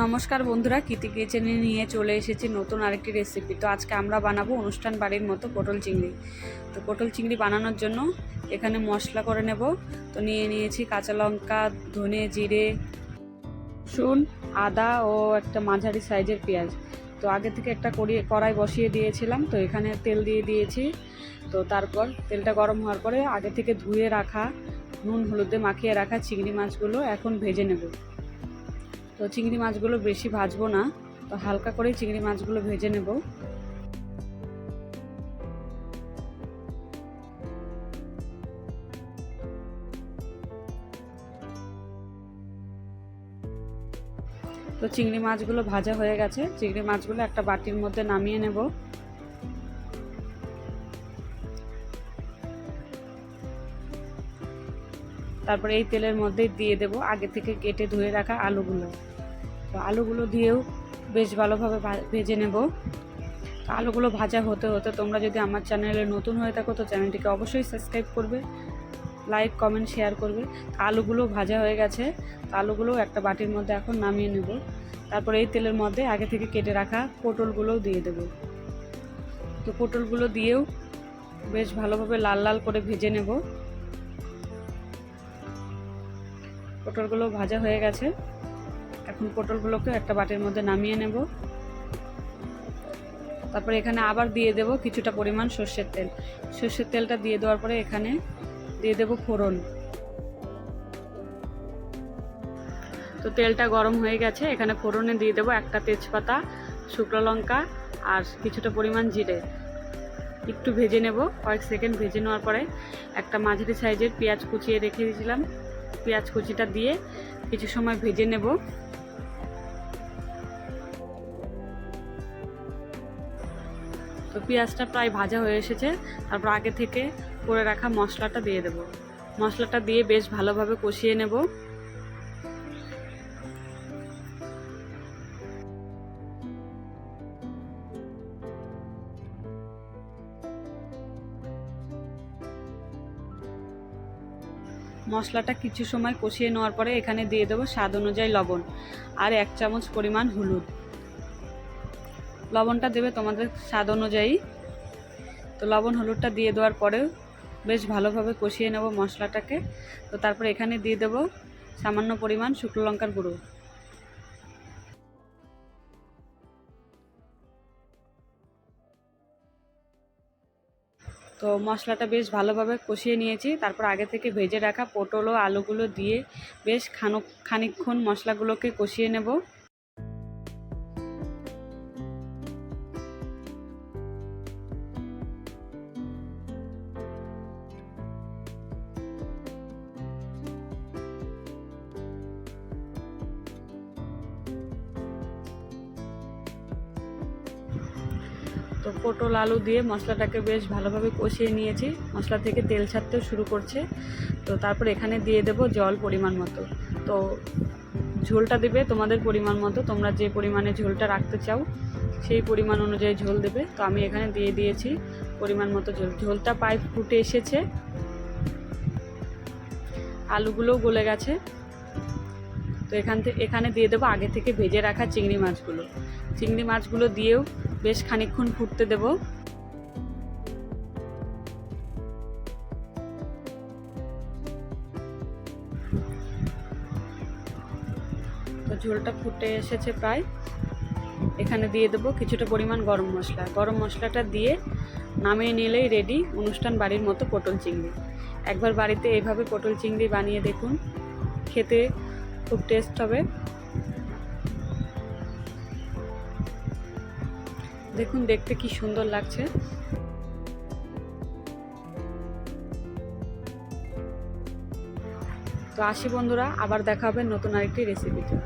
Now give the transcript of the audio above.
নমস্কার বন্ধুরা কৃতি কিচেনে নিয়ে চলে এসেছি নতুন আরেকটি রেসিপি তো আজকে আমরা বানাবো অনুষ্ঠান বাড়ির মতো পটল চিংড়ি। তো পটল চিংড়ি বানানোর জন্য এখানে মশলা করে নেব। তো নিয়ে নিয়েছি কাঁচা লঙ্কা, ধনে জিরে, রসুন, আদা ও একটা মাঝারি সাইজের পেঁয়াজ। তো আগে থেকে একটা কড়ি, কড়াই বসিয়ে দিয়েছিলাম। তো এখানে তেল দিয়ে দিয়েছি। তো তারপর তেলটা গরম হওয়ার পরে আগে থেকে ধুয়ে রাখা, নুন, হলুদে মাখিয়ে রাখা চিংড়ি মাছগুলো এখন ভেজে নেব। তো চিংড়ি মাছগুলো বেশি ভাজবো না, তো হালকা করেই চিংড়ি মাছগুলো ভেজে নেব। তো চিংড়ি মাছগুলো ভাজা হয়ে গেছে, চিংড়ি মাছগুলো একটা বাটির মধ্যে নামিয়ে নেব। তারপরে এই তেলের মধ্যেই দিয়ে দেব আগে থেকে কেটে ধুয়ে রাখা আলুগুলো। তো আলুগুলো দিয়েও বেশ ভালোভাবে ভেজে নেব। আলুগুলো ভাজা হতে হতে তোমরা যদি আমার চ্যানেলে নতুন হয়ে থাকো তো চ্যানেলটিকে অবশ্যই সাবস্ক্রাইব করবে, লাইক, কমেন্ট, শেয়ার করবে। আলুগুলো ভাজা হয়ে গেছে আলুগুলো একটা বাটির মধ্যে এখন নামিয়ে নেব। তারপরে এই তেলের মধ্যে আগে থেকে কেটে রাখা পটলগুলোও দিয়ে দেব। তো পটলগুলো দিয়েও বেশ ভালোভাবে লাল লাল করে ভেজে নেব। পটলগুলো ভাজা হয়ে গেছে। এখন পটলগুলোকে একটা বাটির মধ্যে নামিয়ে নেব। তারপরে এখানে আবার দিয়ে দেব কিছুটা পরিমাণ সর্ষের তেল। সর্ষের তেলটা দিয়ে দেওয়ার পরে এখানে দিয়ে দেব ফোড়ন। তো তেলটা গরম হয়ে গেছে, এখানে ফোড়নে দিয়ে দেবো একটা তেজপাতা, শুকনো লঙ্কা আর কিছুটা পরিমাণ জিরে। একটু ভেজে নেব, কয়েক সেকেন্ড ভেজে নেওয়ার পরে একটা মাঝারি সাইজের পেঁয়াজ কুচিয়ে রেখে দিয়েছিলাম। পেঁয়াজ কুচিটা দিয়ে কিছু সময় ভেজে নেব। তো পেঁয়াজটা প্রায় ভাজা হয়ে এসেছে। তারপর আগে থেকে করে রাখা মশলাটা দিয়ে দেব। মশলাটা দিয়ে বেশ ভালোভাবে কষিয়ে নেব। মশলাটা কিছু সময় কষিয়ে নেওয়ার পরে এখানে দিয়ে দেবো স্বাদ অনুযায়ী লবণ আর এক চামচ পরিমাণ হলুদ। লবণটা দেবে তোমাদের স্বাদ অনুযায়ী। তো লবণ হলুদটা দিয়ে দেওয়ার পরেও বেশ ভালোভাবে কষিয়ে নেব মশলাটাকে। তো তারপর এখানে দিয়ে দেবো সামান্য পরিমাণ শুকনো লঙ্কার গুঁড়ো। তো মশলাটা বেশ ভালোভাবে কষিয়ে নিয়েছি। তারপর আগে থেকে ভেজে রাখা পটল ও আলুগুলো দিয়ে বেশ খানো খানিক্ষণ মশলাগুলোকে কষিয়ে নেব। তো পটল, আলু দিয়ে মশলাটাকে বেশ ভালোভাবে কষিয়ে নিয়েছি। মশলা থেকে তেল ছাড়তেও শুরু করছে। তো তারপর এখানে দিয়ে দেব জল পরিমাণ মতো। তো ঝোলটা দেবে তোমাদের পরিমাণ মতো। তোমরা যে পরিমাণে ঝোলটা রাখতে চাও, সেই পরিমাণ অনুযায়ী ঝোল দেবে। তো আমি এখানে দিয়ে দিয়েছি পরিমাণ মতো ঝোল। ঝোলটা পাইপ ফুটে এসেছে। আলুগুলোও গলে গেছে। তো এখান থেকে এখানে দিয়ে দেবো আগে থেকে ভেজে রাখা চিংড়ি মাছগুলো। চিংড়ি মাছগুলো দিয়েও বেশ খানিকক্ষণ ফুটতে দেব। তো ঝোলটা ফুটে এসেছে প্রায়। এখানে দিয়ে দেবো কিছুটা পরিমাণ গরম মশলা। গরম মশলাটা দিয়ে নামিয়ে নিলেই রেডি অনুষ্ঠান বাড়ির মতো পটল চিংড়ি। একবার বাড়িতে এভাবে পটল চিংড়ি বানিয়ে দেখুন, খেতে খুব টেস্ট হবে। দেখুন দেখতে কি সুন্দর লাগছে। তো আসি বন্ধুরা আবার দেখা হবে নতুন আরেকটি রেসিপিতে